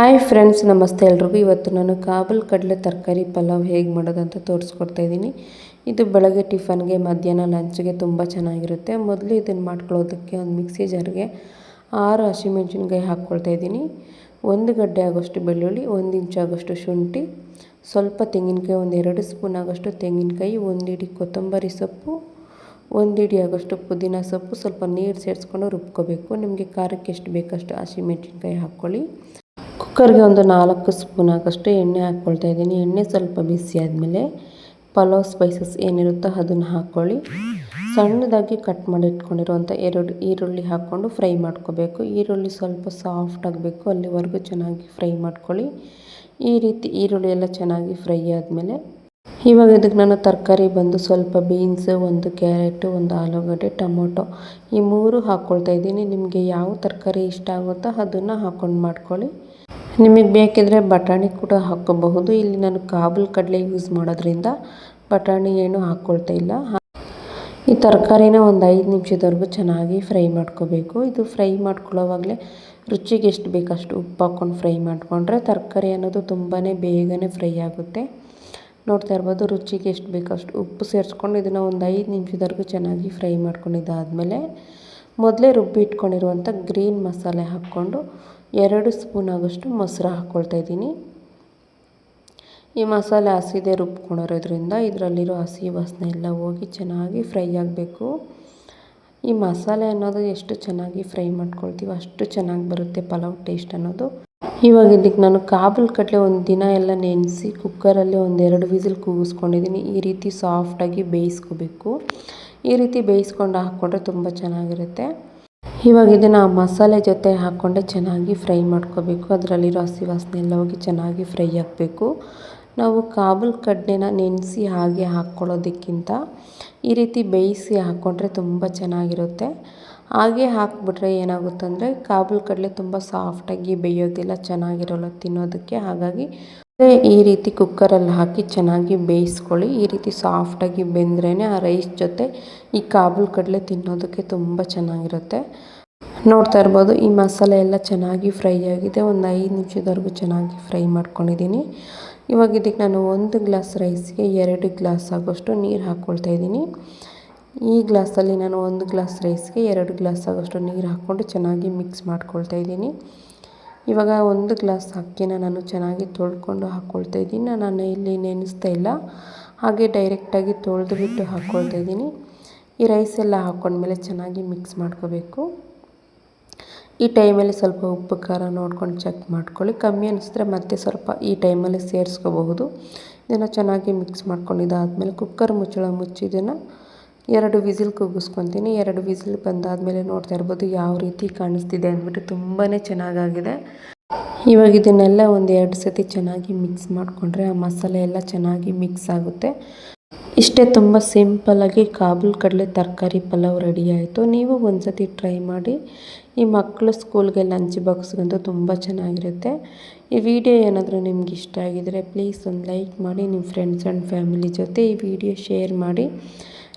Hi friends ನಮಸ್ತೆ ಎಲ್ರಿಗೂ. ಇವತ್ತು ನಾನು ಕಾಬಲ್ ಕಡಲೆ ತರಕಾರಿ ಪಲಾವ್ ಹೇಗೆ ಮಾಡೋದಂತ ತೋರಿಸ್ಕೊಡ್ತಾ ಇದ್ದೀನಿ. ಇದು ಬೆಳಗ್ಗೆ ಟಿಫನ್ಗೆ, ಮಧ್ಯಾಹ್ನ ಲಂಚ್ಗೆ ತುಂಬ ಚೆನ್ನಾಗಿರುತ್ತೆ. ಮೊದಲು ಇದನ್ನು ಮಾಡ್ಕೊಳ್ಳೋದಕ್ಕೆ ಒಂದು ಮಿಕ್ಸಿ ಜಾರ್ಗೆ ಆರು ಹಸಿಮೆಣ್ಸಿನ್ಕಾಯಿ ಹಾಕ್ಕೊಳ್ತಾ ಇದ್ದೀನಿ. ಒಂದು ಗಡ್ಡೆ ಆಗೋಷ್ಟು ಬೆಳ್ಳುಳ್ಳಿ, ಒಂದು ಇಂಚ್ ಆಗೋಷ್ಟು ಶುಂಠಿ, ಸ್ವಲ್ಪ ತೆಂಗಿನಕಾಯಿ, ಒಂದು ಎರಡು ಸ್ಪೂನ್ ಆಗೋಷ್ಟು ತೆಂಗಿನಕಾಯಿ, ಒಂದು ಇಡಿ ಕೊತ್ತಂಬರಿ ಸೊಪ್ಪು, ಒಂದು ಇಡಿ ಆಗೋಷ್ಟು ಪುದೀನ ಸೊಪ್ಪು. ಸ್ವಲ್ಪ ನೀರು ಸೇರಿಸ್ಕೊಂಡು ರುಬ್ಕೋಬೇಕು. ನಿಮಗೆ ಖಾರಕ್ಕೆ ಎಷ್ಟು ಬೇಕಷ್ಟು ಹಸಿಮೆಣ್ಸಿನ್ಕಾಯಿ ಹಾಕ್ಕೊಳ್ಳಿ. ಕುಕ್ಕರ್ಗೆ ಒಂದು ನಾಲ್ಕು ಸ್ಪೂನ್ ಆಗೋಷ್ಟು ಎಣ್ಣೆ ಹಾಕ್ಕೊಳ್ತಾ ಇದ್ದೀನಿ. ಎಣ್ಣೆ ಸ್ವಲ್ಪ ಬಿಸಿ ಆದಮೇಲೆ ಪಲಾವ್ ಸ್ಪೈಸಸ್ ಏನಿರುತ್ತೋ ಅದನ್ನು ಹಾಕ್ಕೊಳ್ಳಿ. ಸಣ್ಣದಾಗಿ ಕಟ್ ಮಾಡಿ ಇಟ್ಕೊಂಡಿರುವಂಥ ಎರಡು ಈರುಳ್ಳಿ ಹಾಕ್ಕೊಂಡು ಫ್ರೈ ಮಾಡ್ಕೋಬೇಕು. ಈರುಳ್ಳಿ ಸ್ವಲ್ಪ ಸಾಫ್ಟ್ ಆಗಬೇಕು, ಅಲ್ಲಿವರೆಗೂ ಚೆನ್ನಾಗಿ ಫ್ರೈ ಮಾಡ್ಕೊಳ್ಳಿ. ಈ ರೀತಿ ಈರುಳ್ಳಿ ಎಲ್ಲ ಚೆನ್ನಾಗಿ ಫ್ರೈ ಆದಮೇಲೆ ಇವಾಗ ಇದಕ್ಕೆ ನಾನು ತರಕಾರಿ ಬಂದು ಸ್ವಲ್ಪ ಬೀನ್ಸ್, ಒಂದು ಕ್ಯಾರೆಟು, ಒಂದು ಆಲೂಗಡ್ಡೆ, ಟೊಮೊಟೊ ಈ ಮೂರು ಹಾಕ್ಕೊಳ್ತಾ ಇದ್ದೀನಿ. ನಿಮಗೆ ಯಾವ ತರಕಾರಿ ಇಷ್ಟ ಆಗುತ್ತೋ ಅದನ್ನು ಹಾಕ್ಕೊಂಡು ಮಾಡ್ಕೊಳ್ಳಿ. ನಿಮಗೆ ಬೇಕಿದ್ರೆ ಬಟಾಣಿ ಕೂಡ ಹಾಕ್ಕೋಬಹುದು. ಇಲ್ಲಿ ನಾನು ಕಾಬುಲ್ ಕಡಲೆ ಯೂಸ್ ಮಾಡೋದ್ರಿಂದ ಬಟಾಣಿ ಏನು ಹಾಕ್ಕೊಳ್ತಾ ಇಲ್ಲ. ಈ ತರಕಾರಿನ ಒಂದು ಐದು ನಿಮಿಷದವರೆಗೂ ಚೆನ್ನಾಗಿ ಫ್ರೈ ಮಾಡ್ಕೋಬೇಕು. ಇದು ಫ್ರೈ ಮಾಡ್ಕೊಳ್ಳೋವಾಗಲೇ ರುಚಿಗೆ ಎಷ್ಟು ಬೇಕಷ್ಟು ಉಪ್ಪು ಹಾಕ್ಕೊಂಡು ಫ್ರೈ ಮಾಡಿಕೊಂಡ್ರೆ ತರಕಾರಿ ಅನ್ನೋದು ತುಂಬಾ ಬೇಗನೆ ಫ್ರೈ ಆಗುತ್ತೆ. ನೋಡ್ತಾ ಇರ್ಬೋದು ರುಚಿಗೆ ಎಷ್ಟು ಬೇಕಷ್ಟು ಉಪ್ಪು ಸೇರಿಸ್ಕೊಂಡು ಇದನ್ನು ಒಂದು ಐದು ನಿಮಿಷದವರೆಗೂ ಚೆನ್ನಾಗಿ ಫ್ರೈ ಮಾಡ್ಕೊಂಡಿದ್ದಾದಮೇಲೆ ಮೊದಲೇ ರುಬ್ಬಿಟ್ಕೊಂಡಿರುವಂಥ ಗ್ರೀನ್ ಮಸಾಲೆ ಹಾಕ್ಕೊಂಡು ಎರಡು ಸ್ಪೂನ್ ಆಗೋಷ್ಟು ಮೊಸರು ಹಾಕ್ಕೊಳ್ತಾ ಇದ್ದೀನಿ. ಈ ಮಸಾಲೆ ಹಸಿದೆ ರುಬ್ಕೊಂಡಿರೋದ್ರಿಂದ ಇದರಲ್ಲಿರೋ ಹಸಿ ವಾಸನೆ ಎಲ್ಲ ಹೋಗಿ ಚೆನ್ನಾಗಿ ಫ್ರೈ ಆಗಬೇಕು. ಈ ಮಸಾಲೆ ಅನ್ನೋದು ಎಷ್ಟು ಚೆನ್ನಾಗಿ ಫ್ರೈ ಮಾಡ್ಕೊಳ್ತೀವೋ ಅಷ್ಟು ಚೆನ್ನಾಗಿ ಬರುತ್ತೆ ಪಲಾವ್ ಟೇಸ್ಟ್ ಅನ್ನೋದು. ಇವಾಗ ಇದಕ್ಕೆ ನಾನು ಕಾಬಲ್ ಕಡಲೆ ಒಂದು ದಿನ ಎಲ್ಲ ನೆನೆಸಿ ಕುಕ್ಕರಲ್ಲಿ ಒಂದೆರಡು ವಿಸಿಲ್ ಕೂಗಿಸ್ಕೊಂಡಿದ್ದೀನಿ. ಈ ರೀತಿ ಸಾಫ್ಟಾಗಿ ಬೇಯಿಸ್ಕೋಬೇಕು. ಈ ರೀತಿ ಬೇಯಿಸ್ಕೊಂಡು ಹಾಕ್ಕೊಂಡ್ರೆ ತುಂಬ ಚೆನ್ನಾಗಿರುತ್ತೆ. ಇವಾಗ ಇದನ್ನು ಮಸಾಲೆ ಜೊತೆ ಹಾಕ್ಕೊಂಡೆ ಚೆನ್ನಾಗಿ ಫ್ರೈ ಮಾಡ್ಕೋಬೇಕು. ಅದರಲ್ಲಿರೋ ಹಸಿ ವಾಸನೆ ಎಲ್ಲ ಹೋಗಿ ಚೆನ್ನಾಗಿ ಫ್ರೈ ಆಗಬೇಕು. ನಾವು ಕಾಬೂಲ್ ಕಡಲೆನ ನೆನೆಸಿ ಹಾಗೆ ಹಾಕ್ಕೊಳ್ಳೋದಕ್ಕಿಂತ ಈ ರೀತಿ ಬೇಯಿಸಿ ಹಾಕ್ಕೊಂಡ್ರೆ ತುಂಬ ಚೆನ್ನಾಗಿರುತ್ತೆ. ಹಾಗೆ ಹಾಕ್ಬಿಟ್ರೆ ಏನಾಗುತ್ತಂದರೆ ಕಾಬೂಲ್ ಕಡಲೆ ತುಂಬ ಸಾಫ್ಟಾಗಿ ಬೇಯೋದಿಲ್ಲ ಚೆನ್ನಾಗಿರೋಲ್ಲ ತಿನ್ನೋದಕ್ಕೆ. ಹಾಗಾಗಿ ಈ ರೀತಿ ಕುಕ್ಕರಲ್ಲಿ ಹಾಕಿ ಚೆನ್ನಾಗಿ ಬೇಯಿಸ್ಕೊಳ್ಳಿ. ಈ ರೀತಿ ಸಾಫ್ಟಾಗಿ ಬೆಂದ್ರೇ ಆ ರೈಸ್ ಜೊತೆ ಈ ಕಾಬೂಲ್ ಕಡಲೆ ತಿನ್ನೋದಕ್ಕೆ ತುಂಬ ಚೆನ್ನಾಗಿರುತ್ತೆ. ನೋಡ್ತಾ ಇರ್ಬೋದು ಈ ಮಸಾಲೆ ಎಲ್ಲ ಚೆನ್ನಾಗಿ ಫ್ರೈ ಆಗಿದೆ. ಒಂದು ಐದು ನಿಮಿಷದವರೆಗೂ ಚೆನ್ನಾಗಿ ಫ್ರೈ ಮಾಡ್ಕೊಂಡಿದ್ದೀನಿ. ಇವಾಗ ಇದಕ್ಕೆ ನಾನು ಒಂದು ಗ್ಲಾಸ್ ರೈಸ್ಗೆ ಎರಡು ಗ್ಲಾಸ್ ಆಗೋಷ್ಟು ನೀರು ಹಾಕ್ಕೊಳ್ತಾ ಇದ್ದೀನಿ. ಈ ಗ್ಲಾಸಲ್ಲಿ ನಾನು ಒಂದು ಗ್ಲಾಸ್ ರೈಸ್ಗೆ ಎರಡು ಗ್ಲಾಸ್ ಆಗೋಷ್ಟು ನೀರು ಹಾಕ್ಕೊಂಡು ಚೆನ್ನಾಗಿ ಮಿಕ್ಸ್ ಮಾಡ್ಕೊಳ್ತಾ ಇದ್ದೀನಿ. ಇವಾಗ ಒಂದು ಗ್ಲಾಸ್ ಅಕ್ಕಿನ ನಾನು ಚೆನ್ನಾಗಿ ತೊಳ್ಕೊಂಡು ಹಾಕ್ಕೊಳ್ತಾ ಇದ್ದೀನಿ. ನಾನು ಇಲ್ಲಿ ನೆನೆಸ್ತಾ ಇಲ್ಲ. ಹಾಗೆ ಡೈರೆಕ್ಟಾಗಿ ತೊಳೆದು ಬಿಟ್ಟು ಹಾಕ್ಕೊಳ್ತಾ ಇದ್ದೀನಿ. ಈ ರೈಸ್ ಎಲ್ಲ ಹಾಕ್ಕೊಂಡ್ಮೇಲೆ ಚೆನ್ನಾಗಿ ಮಿಕ್ಸ್ ಮಾಡ್ಕೋಬೇಕು. ಈ ಟೈಮಲ್ಲಿ ಸ್ವಲ್ಪ ಉಪ್ಪು, ಖಾರ ನೋಡ್ಕೊಂಡು ಚೆಕ್ ಮಾಡ್ಕೊಳ್ಳಿ. ಕಮ್ಮಿ ಅನಿಸಿದ್ರೆ ಮತ್ತೆ ಸ್ವಲ್ಪ ಈ ಟೈಮಲ್ಲಿ ಸೇರಿಸ್ಕೋಬಹುದು. ಇದನ್ನು ಚೆನ್ನಾಗಿ ಮಿಕ್ಸ್ ಮಾಡ್ಕೊಂಡಿದ್ದಾದಮೇಲೆ ಕುಕ್ಕರ್ ಮುಚ್ಚಳ ಮುಚ್ಚಿ ಇದನ್ನು ಎರಡು ವಿಸಿಲ್ ಕೂಗಿಸ್ಕೊತೀನಿ, ಎರಡು ವಿಸಿಲ್ ಬಂದಾದಮೇಲೆ ನೋಡ್ತಾ ಇರ್ಬೋದು ಯಾವ ರೀತಿ ಕಾಣಿಸ್ತಿದೆ ಅಂದ್ಬಿಟ್ಟು ತುಂಬಾ ಚೆನ್ನಾಗಾಗಿದೆ. ಇವಾಗ ಇದನ್ನೆಲ್ಲ ಒಂದು ಎರಡು ಸತಿ ಚೆನ್ನಾಗಿ ಮಿಕ್ಸ್ ಮಾಡಿಕೊಂಡ್ರೆ ಆ ಮಸಾಲೆ ಎಲ್ಲ ಚೆನ್ನಾಗಿ ಮಿಕ್ಸ್ ಆಗುತ್ತೆ. ಇಷ್ಟೇ ತುಂಬ ಸಿಂಪಲ್ಲಾಗಿ ಕಾಬೂಲ್ ಕಡಲೆ ತರಕಾರಿ ಪಲಾವ್ ರೆಡಿ ಆಯಿತು. ನೀವು ಒಂದು ಸತಿ ಟ್ರೈ ಮಾಡಿ. ಈ ಮಕ್ಕಳು ಸ್ಕೂಲ್ಗೆ ಲಂಚ್ ಬಾಕ್ಸ್ಗಂತೂ ತುಂಬ ಚೆನ್ನಾಗಿರುತ್ತೆ. ಈ ವಿಡಿಯೋ ಏನಾದರೂ ನಿಮ್ಗೆ ಇಷ್ಟ ಆಗಿದರೆ ಪ್ಲೀಸ್ ಒಂದು ಲೈಕ್ ಮಾಡಿ ನಿಮ್ಮ ಫ್ರೆಂಡ್ಸ್ ಆ್ಯಂಡ್ ಫ್ಯಾಮಿಲಿ ಜೊತೆ ಈ ವಿಡಿಯೋ ಶೇರ್ ಮಾಡಿ.